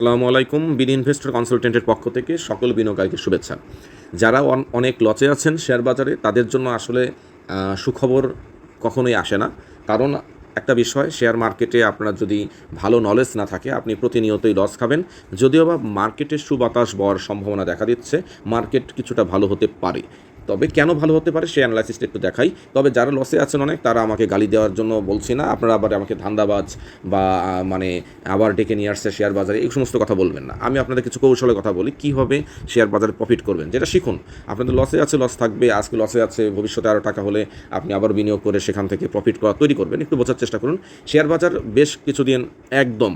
আসসালামু আলাইকুম বিন ইনভেস্টর কনসালটেন্টের পক্ষ থেকে সকল বিনিয়োগকারীকে শুভেচ্ছা। যারা অন- অনেক লচে আছেন শেয়ার বাজারে, তাদের জন্য আসলে সুখবর কখনোই আসে না। কারণ একটা বিষয়, শেয়ার মার্কেটে আপনার যদি ভালো নলেজ না থাকে, আপনি প্রতিনিয়তই লস খাবেন। যদিও বা মার্কেটে সুবাতাস বওয়ার সম্ভাবনা দেখা দিচ্ছে মার্কেট কিছুটা ভালো হতে পারে। তবে কেন ভালো হতে পারে সেই অ্যানালাইসিসটা একটু দেখাই। তবে যারা লসে আছেন অনেক, তারা আমাকে গালি দেওয়ার জন্য বলছি না। আপনারা আবার আমাকে ধান্দাবাজ বা মানে আবার ডেকে নিয়ে আসছে শেয়ার বাজারে, এই সমস্ত কথা বলবেন না। আমি আপনাদের কিছু কৌশলের কথা বলি কীভাবে শেয়ার বাজারে প্রফিট করবেন, যেটা শিখুন। আপনাদের লসে আছে লস থাকবে, আজকে লসে আছে, ভবিষ্যতে আরও টাকা হলে আপনি আবার বিনিয়োগ করে সেখান থেকে প্রফিট করা তৈরি করবেন। একটু বোঝার চেষ্টা করুন। শেয়ার বাজার বেশ কিছুদিন একদম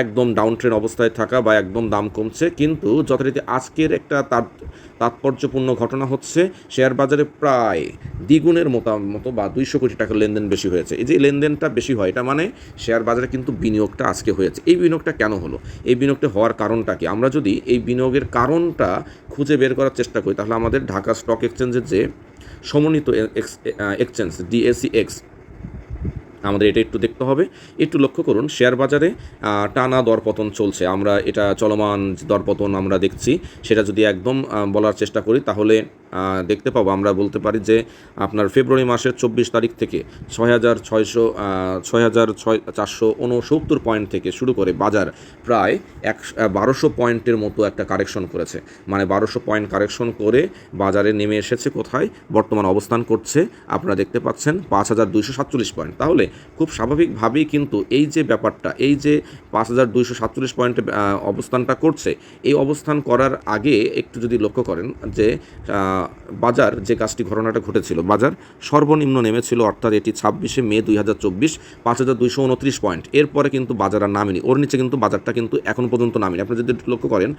একদম ডাউন ট্রেন অবস্থায় থাকা বা একদম দাম কমছে, কিন্তু যথারীতি আজকের একটা তার তাৎপর্যপূর্ণ ঘটনা হচ্ছে, শেয়ার বাজারে প্রায় দ্বিগুণের মতো বা দুইশো কোটি টাকার লেনদেন বেশি হয়েছে। এই যে লেনদেনটা বেশি হয়, এটা মানে শেয়ার বাজারে কিন্তু বিনিয়োগটা আজকে হয়েছে। এই বিনিয়োগটা কেন হলো? এই বিনিয়োগটা হওয়ার কারণটা কি? আমরা যদি এই বিনিয়োগের কারণটা খুঁজে বের করার চেষ্টা করি, তাহলে আমাদের ঢাকা স্টক এক্সচেঞ্জের যে সমন্বিত এক্সচেঞ্জ ডিএসি এক্স আমাদের এটা একটু দেখতে হবে। একটু লক্ষ্য করুন, শেয়ার বাজারে টানা দরপতন চলছে। আমরা এটা চলমান দরপতন আমরা দেখছি। সেটা যদি একদম বলার চেষ্টা করি, তাহলে দেখতে পাবো। আমরা বলতে পারি যে, আপনার ফেব্রুয়ারি মাসের চব্বিশ তারিখ থেকে ছয় হাজার ছয়শো ছয় হাজার ছয় চারশো উনসত্তর পয়েন্ট থেকে শুরু করে বাজার প্রায় এক বারোশো পয়েন্টের মতো একটা কারেকশন করেছে। মানে বারোশো পয়েন্ট কারেকশন করে বাজারে নেমে এসেছে কোথায়? বর্তমান অবস্থান করছে, আপনারা দেখতে পাচ্ছেন, পাঁচ হাজার দুইশো সাতচল্লিশ পয়েন্ট। তাহলে খুব স্বাভাবিকভাবেই কিন্তু এই যে ব্যাপারটা, এই যে পাঁচ হাজার দুইশো সাতচল্লিশ পয়েন্টে অবস্থানটা করছে, এই অবস্থান করার আগে একটু যদি লক্ষ্য করেন যে বাজার যে কাজটি ঘটনাটা ঘটেছিল, বাজার সর্বনিম্ন নেমেছিল অর্থাৎ এটি ছাব্বিশে মে দুই হাজার চব্বিশ, পাঁচ হাজার দুইশো উনত্রিশ পয়েন্ট। এরপরে কিন্তু বাজার আর নামেনি। ওর নিচে কিন্তু বাজারটা কিন্তু এখন পর্যন্ত নামেনি। আপনি যদি লক্ষ্য করেন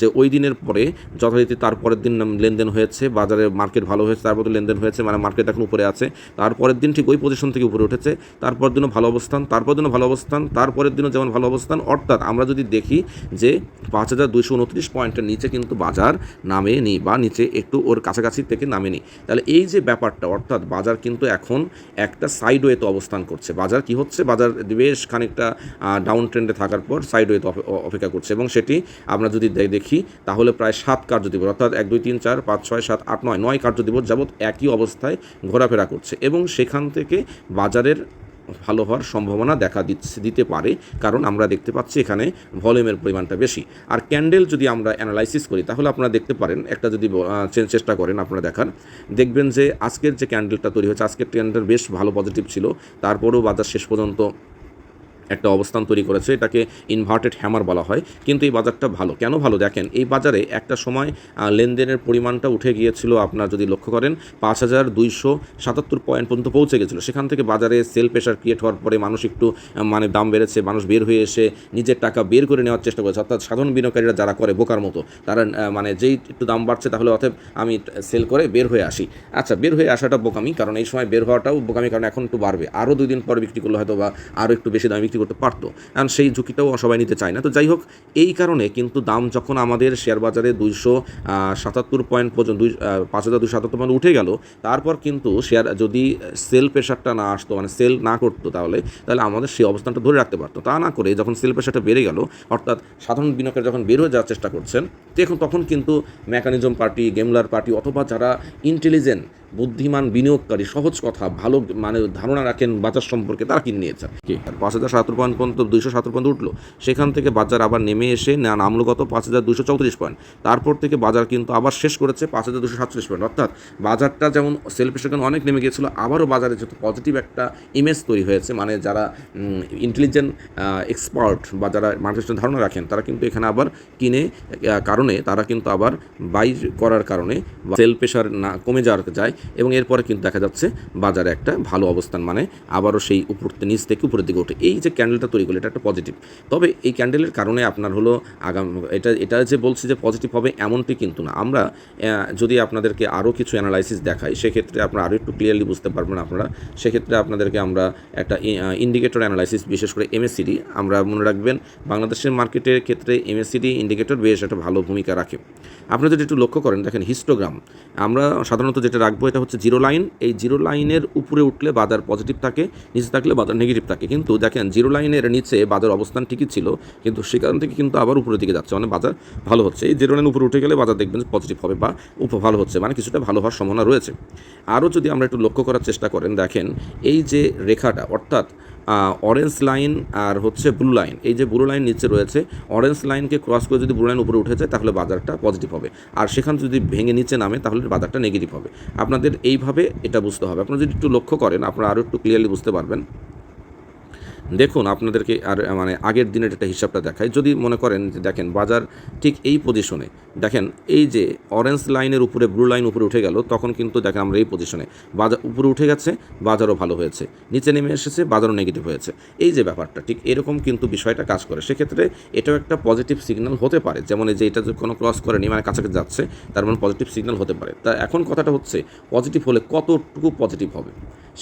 যে ওই দিনের পরে যথারীতি তার পরের দিন লেনদেন হয়েছে, বাজারে মার্কেট ভালো হয়েছে, তারপর লেনদেন হয়েছে মানে মার্কেট এখন উপরে আছে তারপরের দিন ঠিক ওই পজিশন থেকে উপরে উঠেছে। তারপর দিনও ভালো অবস্থান তারপর দিনও ভালো অবস্থান, তারপরের দিনও যেমন ভালো অবস্থান। অর্থাৎ আমরা যদি দেখি যে পাঁচ হাজার দুইশো উনত্রিশ পয়েন্টের নিচে কিন্তু বাজার নামে নামেনি বা নিচে একটু ওর কাছাকাছি থেকে নামে নামেনি তাহলে এই যে ব্যাপারটা, অর্থাৎ বাজার কিন্তু এখন একটা সাইডওয়েতে অবস্থান করছে। বাজার কি হচ্ছে? বাজার বেশ খানিকটা ডাউন ট্রেন্ডে থাকার পর সাইডওয়েতে অপেক্ষা করছে এবং সেটি আমরা যদি দেখি তাহলে প্রায় সাত কার্যদিবস, অর্থাৎ এক, দুই, তিন, চার, পাঁচ, ছয়, সাত, আট, নয় নয় কার্যদিবস যাবৎ একই অবস্থায় ঘোরাফেরা করছে এবং সেখান থেকে বাজারের ভালো হওয়ার সম্ভাবনা দেখা দিচ্ছে দিতে পারে, কারণ আমরা দেখতে পাচ্ছি এখানে ভলিউমের পরিমাণটা বেশি। আর ক্যান্ডেল যদি আমরা অ্যানালাইসিস করি, তাহলে আপনারা দেখতে পারেন, একটা যদি চেষ্টা করেন আপনারা দেখার, দেখবেন যে আজকের যে ক্যান্ডেলটা তৈরি হয়েছে, আজকের ক্যান্ডেল বেশ ভালো পজিটিভ ছিল, তারপরেও বাজার শেষ পর্যন্ত একটা অবস্থান তৈরি করেছে, এটাকে ইনভার্টেড হ্যামার বলা হয়। কিন্তু এই বাজারটা ভালো। কেন ভালো? দেখেন, এই বাজারে একটা সময় লেনদেনের পরিমাণটা উঠে গিয়েছিল, আপনার যদি লক্ষ্য করেন, পাঁচ হাজার দুইশো সাতাত্তর পয়েন্ট পর্যন্ত পৌঁছে গেছিল। সেখান থেকে বাজারে সেল প্রেশার ক্রিয়েট হওয়ার পরে মানুষ একটু মানে দাম বেড়েছে, মানুষ বের হয়ে এসে নিজের টাকা বের করে নেওয়ার চেষ্টা করেছে। অর্থাৎ সাধারণ বিনিয়োগকারীরা যারা করে বোকার মতো, তারা মানে যেই একটু দাম বাড়ছে, তাহলে অতএব আমি সেল করে বের হয়ে আসি। আচ্ছা বের হয়ে আসাটা বোকামি, কারণ এই সময় বের হওয়াটাও বোকামি, কারণ এখন একটু বাড়বে। আরও দুই দিন পর বিক্রি করলে হয়তো বা আরও একটু বেশি দামে বিক্রি করতে পারতো। কারণ সেই ঝুঁকিটাও সবাই নিতে চায় না। তো যাই হোক, এই কারণে কিন্তু দাম যখন আমাদের শেয়ার বাজারে দুইশো সাতাত্তর পয়েন্ট পর্যন্ত, দুই পাঁচ হাজার দুশো সাতাত্তর পয়েন্ট উঠে গেল, তারপর কিন্তু শেয়ার যদি সেল প্রেশারটা না আসতো মানে সেল না করতো তাহলে তাহলে আমাদের সেই অবস্থানটা ধরে রাখতে পারতো। তা না করে যখন সেল প্রেশারটা বেড়ে গেল, অর্থাৎ সাধারণ বিনিয়োগের যখন বের হয়ে যাওয়ার চেষ্টা করছেন তখন তখন কিন্তু মেকানিজম পার্টি গেমলার পার্টি অথবা যারা ইন্টেলিজেন্ট বুদ্ধিমান বিনিয়োগকারী সহজ কথা ভালো মানে ধারণা রাখেন বাজার সম্পর্কে তারা কিনে নিয়েছেন। কি? পাঁচ হাজার সাতাত্তর পয়েন্ট পর্যন্ত দুইশো সাতাত্তর পয়েন্ট উঠল। সেখান থেকে বাজার আবার নেমে এসে না নামলো কত পাঁচ হাজার দুশো চৌত্রিশ পয়েন্ট। তারপর থেকে বাজার কিন্তু আবার শেষ করেছে পাঁচ হাজার দুশো সাতচল্লিশ পয়েন্ট। অর্থাৎ বাজারটা যেমন সেলফ সেখানে অনেক নেমে গিয়েছিল আবারও বাজারে যেহেতু পজিটিভ একটা ইমেজ তৈরি হয়েছে মানে যারা ইন্টেলিজেন্ট এক্সপার্ট বা যারা মানুষের ধারণা রাখেন তারা কিন্তু এখানে আবার কিনে কারণে তারা কিন্তু আবার বাই করার কারণে সেল প্রেশার না কমে যাওয়ার যায় এবং এরপরে কিন্তু দেখা যাচ্ছে বাজারে একটা ভালো অবস্থান মানে আবারও সেই উপর নিচ থেকে উপরের দিকে ওঠে। এই যে ক্যান্ডেলটা তৈরি করল, এটা একটা পজিটিভ তবে এই ক্যান্ডেলের কারণে আপনার হলো আগাম, এটা এটা যে বলছি যে পজিটিভ হবে এমনটি কিন্তু না। আমরা যদি আপনাদেরকে আরও কিছু অ্যানালাইসিস দেখাই, সেক্ষেত্রে আপনারা আরও একটু ক্লিয়ারলি বুঝতে পারবেন আপনারা। সেক্ষেত্রে আপনাদেরকে আমরা একটা ইন্ডিকেটর অ্যানালাইসিস বিশেষ করে এমএসসিডি আমরা মনে রাখবেন বাংলাদেশের মার্কেটের ক্ষেত্রে এমএসসিডি ইন্ডিকেটর বেশ একটা ভালো ভূমিকা রাখে। আপনারা যদি একটু লক্ষ্য করেন, দেখেন হিস্টোগ্রাম আমরা সাধারণত যেটা রাখব এটা হচ্ছে জিরো লাইন। এই জিরো লাইনের উপরে উঠলে বাজার পজিটিভ থাকে, নিচে থাকলে বাজার নেগেটিভ থাকে। কিন্তু দেখেন, জিরো লাইনের নিচে বাজার অবস্থান ঠিকই ছিল, কিন্তু সে কারণ থেকে কিন্তু আবার উপরের দিকে যাচ্ছে। মানে বাজার ভালো হচ্ছে। এই জিরো লাইন উপরে উঠে গেলে বাজার দেখবেন পজিটিভ হবে বা উপ ভালো হচ্ছে। মানে কিছুটা ভালো হওয়ার সম্ভাবনা রয়েছে। আরও যদি আমরা একটু লক্ষ্য করার চেষ্টা করেন, দেখেন, এই যে রেখাটা, অর্থাৎ অরেঞ্জ লাইন আর হচ্ছে ব্লু লাইন এই যে ব্লু লাইন নিচে রয়েছে অরেঞ্জ লাইনকে ক্রস করে যদি ব্লু লাইন উপরে উঠে যায়, তাহলে বাজারটা পজিটিভ হবে। আর সেখান যদি ভেঙে নিচে নামে, তাহলে বাজারটা নেগেটিভ হবে। আপনাদের এইভাবে এটা বুঝতে হবে। আপনারা যদি একটু লক্ষ্য করেন, আপনারা আরও একটু ক্লিয়ারলি বুঝতে পারবেন। দেখুন, আপনাদেরকে আর মানে আগের দিনের একটা হিসাবটা দেখায় যদি মনে করেন যে, দেখেন, বাজার ঠিক এই পজিশনে দেখেন, এই যে অরেঞ্জ লাইনের উপরে ব্লু লাইন উপরে উঠে গেল, তখন কিন্তু দেখেন আমরা এই পজিশনে বাজার উপরে উঠে গেছে, বাজারও ভালো হয়েছে। নিচে নেমে এসেছে, বাজারও নেগেটিভ হয়েছে। এই যে ব্যাপারটা, ঠিক এরকম কিন্তু বিষয়টা কাজ করে। সেক্ষেত্রে এটাও একটা পজিটিভ সিগন্যাল হতে পারে। যেমন যে, এটা যদি কোনো ক্রস করেনি মানে কাছাকাছি যাচ্ছে, তার মানে পজিটিভ সিগন্যাল হতে পারে। তা এখন কথাটা হচ্ছে পজিটিভ হলে কতটুকু পজিটিভ হবে?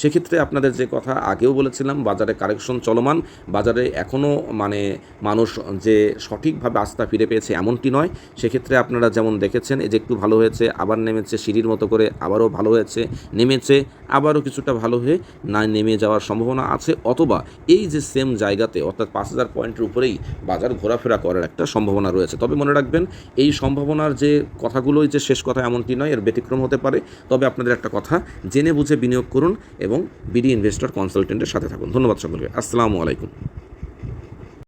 সেক্ষেত্রে আপনাদের যে কথা আগেও বলেছিলাম, বাজারে কারেকশন চলমান, বাজারে এখনও মানে মানুষ যে সঠিকভাবে আস্থা ফিরে পেয়েছে এমনটি নয়। সেক্ষেত্রে আপনারা যেমন দেখেছেন, এই যে একটু ভালো হয়েছে, আবার নেমেছে সিঁড়ির মতো করে, আবারও ভালো হয়েছে, নেমেছে, আবারও কিছুটা ভালো হয়ে না নেমে যাওয়ার সম্ভাবনা আছে, অথবা এই যে সেম জায়গাতে, অর্থাৎ পাঁচ হাজার পয়েন্টের উপরেই বাজার ঘোরাফেরা করার একটা সম্ভাবনা রয়েছে। তবে মনে রাখবেন, এই সম্ভাবনার যে কথাগুলোই যে শেষ কথা এমনটি নয়, এর ব্যতিক্রম হতে পারে। তবে আপনাদের একটা কথা, জেনে বুঝে বিনিয়োগ করুন এবং বিডি ইনভেস্টর কনসালটেন্টের সাথে থাকুন। ধন্যবাদ সকলকে। আসসালামু আলাইকুম।